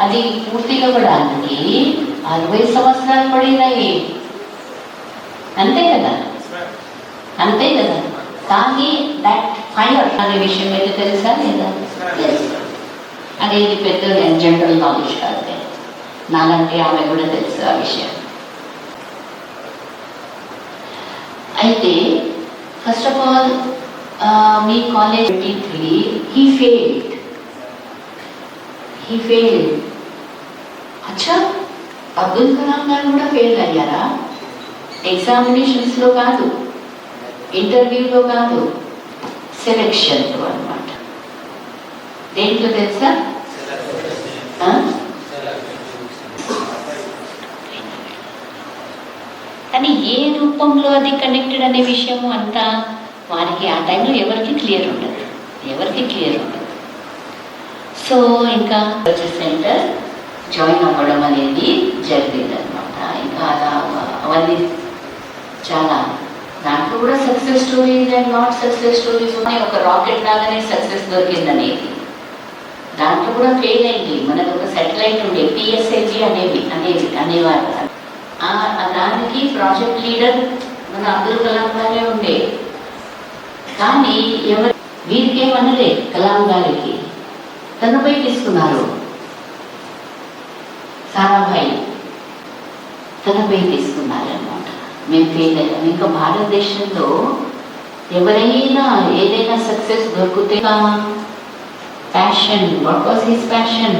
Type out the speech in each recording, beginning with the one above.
అది పూర్తివ్వడానికి అరవై సంవత్సరాలు పడినాయి. అంతే కదా? అంతే కదా? కానీ దట్ ఫైర్ అనే విషయం అయితే తెలుసా లేదా? అనేది పెద్ద జనరల్ నాలెడ్జ్ కాదు. నాలంటే ఆమె కూడా తెలుసు ఆ విషయం. అయితే first of all me college twenty three he failed he fail అచ్చా అబ్దుల్ కలాం గారు కూడా ఫెయిల్ అయ్యారా? ఎగ్జామినేషన్స్లో కాదు ఇంటర్వ్యూలో కాదు సెలెక్షన్లో అనమాట దేంట్లో తెలుసా? కానీ ఏ రూపంలో అది కనెక్టెడ్ అనే విషయము అంతా వారికి ఆ టైంలో ఎవరికి క్లియర్ ఉండదు. ఎవరికి క్లియర్ ఉండదు. సో ఇంకా సెంటర్ జాయిన్ అవ్వడం అనేది జరిగింది అనమాట ఇంకా అలా అవన్నీ చాలా దాంట్లో కూడా success stories and not success stories ఉన్నాయి. ఒక రాకెట్ లాగానే సక్సెస్ దొరికింది అనేది దాంట్లో కూడా ఫెయిల్ అయింది. మనకు ఒక సెటిలైట్ ఉండే పిఎస్ఏజీ అనేవి అనేది అనేవారు. దానికి ప్రాజెక్ట్ లీడర్ మన అబ్దుల్ కలాం గారే ఉండే. కానీ ఎవరు వీరికేమనలే కలాం గారికి. తనపై తీసుకున్నారు. సారాభాయి తనపై తీసుకున్నారు అనమాట మేము ఫెయిల్ అయ్యాం ఇంకా భారతదేశంలో ఎవరైనా ఏదైనా సక్సెస్ దొరికితే passion what was his passion?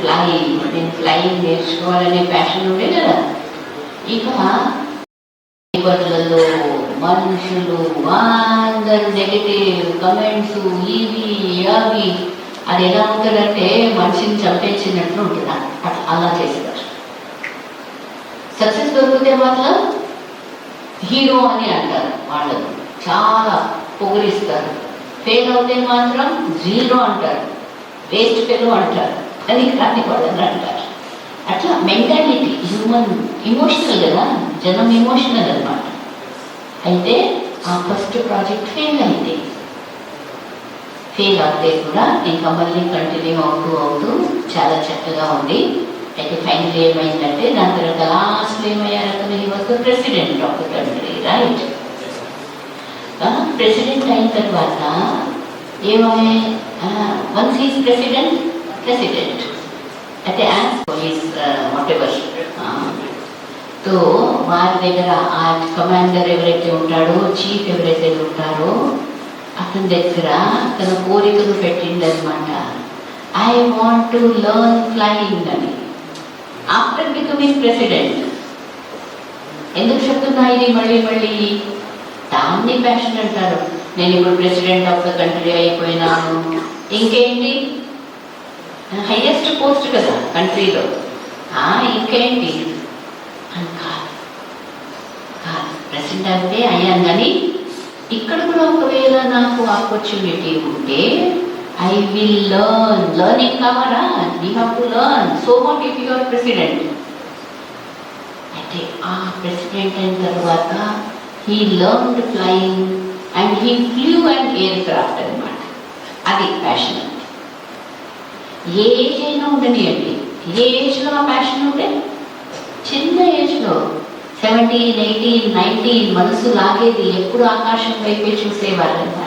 Fly నేను ఫ్లయింగ్ నేర్చుకోవాలనే ప్యాషన్ ఉండే కదా. ఇక పేపర్లలో మనుషులు అందరు నెగిటివ్ కమెంట్స్ ఇవి అవి. అది ఎలా ఉంటుందంటే మనిషిని చంపేసినట్లు ఉంటుంది. అట్లా అలా చేస్తారు సక్సెస్ దొరికితే మాత్రం హీరో అని అంటారు వాళ్ళు చాలా పొగిరిస్తారు. ఫెయిల్ అవుతే మాత్రం జీరో అంటారు. వేస్ట్ ఫెయిల్ అంటారు. అది కాని వాళ్ళని అంటారు. అట్లా మెంటాలిటీ హ్యూమన్ ఇమోషనల్ కదా? జనం ఇమోషనల్ అన్నమాట. అయితే ఆ ఫస్ట్ ప్రాజెక్ట్ ఫెయిల్ అయింది. ఫెయిల్ అవుతే కూడా ఇంకా మళ్ళీ కంటిన్యూ అవుతూ అవుతూ చాలా చక్కగా ఉంది. అయితే ఫైనల్ ఏమైందంటే దాని తర్వాత లాస్ట్లో ఏమయ్యారంటే he was the president of the country right president అయిన తర్వాత ఏమై వన్స్ ఈజ్ ప్రెసిడెంట్ ప్రెసిడెంట్ అయితే యాజ్ పోలీస్ వాట్ ఎవర్తో వారి దగ్గర ఆ కమాండర్ ఎవరైతే ఉంటాడో చీఫ్ ఎవరైతే ఉంటారో అతని దగ్గర తన కోరికలు పెట్టిండనమాట I want to learn flying అని. ఆఫ్టర్ బికమింగ్ ప్రెసిడెంట్ ఎందుకు చెప్తున్నా ఇది మళ్ళీ మళ్ళీ? దాన్ని ప్యాషన్ అంటారు. నేను ఇప్పుడు ప్రెసిడెంట్ ఆఫ్ ద కంట్రీ అయిపోయినాను. ఇంకేంటి? హైయెస్ట్ పోస్ట్ కదా కంట్రీలో ఆ, ఇంకేంటి? అని కాదు. కాదు ప్రెసిడెంట్ అంటే అయ్యాను కానీ ఇక్కడ కూడా ఒకవేళ నాకు ఆపర్చునిటీ ఉంటే ఐ విల్ లర్న్ లర్నింగ్ కావాలా? You have to learn so what if your president అంటే ఆ ప్రెసిడెంట్ అయిన తర్వాత he learn flying and he flew and aircraft అనమాట అది ప్యాషన్ అంటే ఏ ఏజ్ అయినా ఉండనియండి. ఏ ఏజ్లో ఆ ప్యాషన్ ఉంటే? సెవెంటీన్ ఎయిటీన్ నైన్టీన్ మనసు లాగేది ఎప్పుడు ఆకాశం వైపే చూసేవాళ్ళన్నమాట